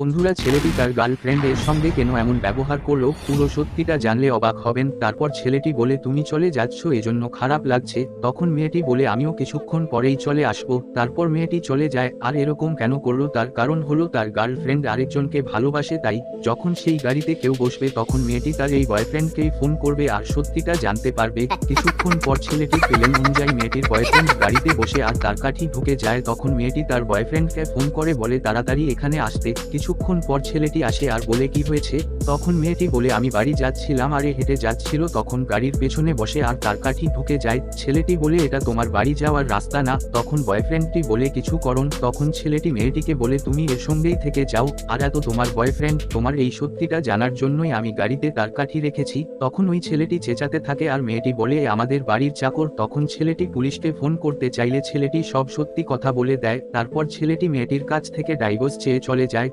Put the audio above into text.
বন্ধুরা ছেলেটি তার গার্লফ্রেন্ডের সঙ্গে কেন এমন ব্যবহার করল? পুরো সত্যিটা জানলে অবাক হবেন। তারপর ছেলেটি বলে, তুমি চলে যাচ্ছ, এজন্য খারাপ লাগছে। তখন মেয়েটি বলে, আমিও কিছুক্ষণ পরেই চলে আসব। তারপর মেয়েটি চলে যায়। আর এরকম কেন করল? তার কারণ হলো, তার গার্লফ্রেন্ড আরেকজনকে ভালোবাসে, তাই যখন সেই গাড়িতে কেউ বসবে, তখন মেয়েটি তার এই বয়ফ্রেন্ডকেই ফোন করবে আর সত্যিটা জানতে পারবে। কিছুক্ষণ পর ছেলেটি প্লেন অনুযায়ী মেয়েটির বয়ফ্রেন্ড গাড়িতে বসে আর তার কাঠি ঢুকে যায়। তখন মেয়েটি তার বয়ফ্রেন্ডকে ফোন করে বলে, তাড়াতাড়ি এখানে আসতে। কিছুক্ষণ পর ছেলেটি আসে আর বলে কি হয়েছে? তখন মেয়েটি বলে, আমি বাড়ি যাচ্ছিলাম, আরে হেঁটে যাচ্ছিল তখন গাড়ির পেছনে বসে আর তার কাঠি ঢুকে যায়। ছেলেটি বলে, এটা তোমার বাড়ি যাওয়ার রাস্তা না। তখন বয়ফ্রেন্ডটি বলে, কিছু করণ তখন ছেলেটি মেয়েটিকে বলে, তুমি এর সঙ্গেই থেকে যাও। আর এত তোমার বয়ফ্রেন্ড, তোমার এই সত্যিটা জানার জন্যই আমি গাড়িতে তার কাঠি রেখেছি। তখন ওই ছেলেটি চেঁচাতে থাকে আর মেয়েটি বলে আমাদের বাড়ির চাকর। তখন ছেলেটি পুলিশকে ফোন করতে চাইলে ছেলেটি সব সত্যি কথা বলে দেয়। তারপর ছেলেটি মেয়েটির কাছ থেকে ডাইভোর্স চেয়ে চলে যায়।